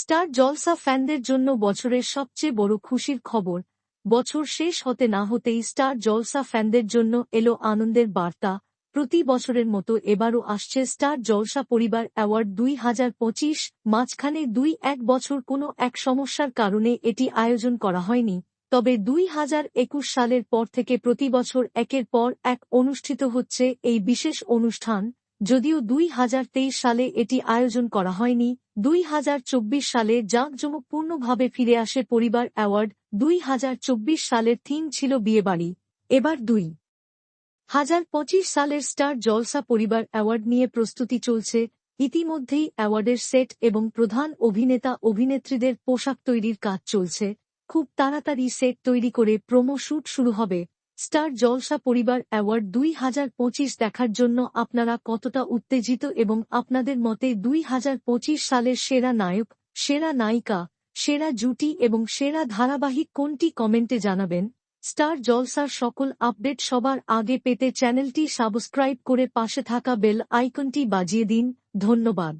Star জলসা ফ্যানদের জন্য বছরের সবচেয়ে বড় খুশির খবর, বছর শেষ হতে না হতেই স্টার জলসা ফ্যানদের জন্য এলো আনন্দের বার্তা, প্রতি বছরের মতো এবারও আসছে স্টার জলসা পরিবার অ্যাওয়ার্ড দুই হাজার পঁচিশ মাঝখানে দুই এক বছর কোনো এক সমস্যার কারণে এটি আয়োজন করা হয়নি, তবে দুই হাজার একুশ সালের পর থেকে প্রতি বছর একের পর এক অনুষ্ঠিত হচ্ছে এই বিশেষ অনুষ্ঠান। যদিও দুই হাজার তেইশ সালে এটি আয়োজন করা হয়নি, দুই হাজার চব্বিশ সালে জাঁকজমকপূর্ণভাবে ফিরে আসে পরিবার অ্যাওয়ার্ড, দুই হাজার চব্বিশ সালের থিম ছিল বিয়েবাড়ি। এবার দুই হাজার পঁচিশ সালের স্টার জলসা পরিবার অ্যাওয়ার্ড নিয়ে প্রস্তুতি চলছে, ইতিমধ্যেই অ্যাওয়ার্ডের সেট এবং প্রধান অভিনেতা অভিনেত্রীদের পোশাক তৈরির কাজ চলছে, খুব তাড়াতাড়ি সেট তৈরি করে প্রোমো শ্যুট শুরু হবে। স্টার জলসা পরিবার অ্যাওয়ার্ড দুই হাজার পঁচিশ দেখার জন্য আপনারা কতটা উত্তেজিত এবং আপনাদের মতে দুই হাজার পঁচিশ সালের সেরা নায়ক, সেরা নায়িকা, সেরা জুটি এবং সেরা ধারাবাহিক কোনটি কমেন্টে জানাবেন? স্টার জলসার সকল আপডেট সবার আগে পেতে চ্যানেলটি সাবস্ক্রাইব করে পাশে থাকা বেল আইকনটি বাজিয়ে দিন। ধন্যবাদ।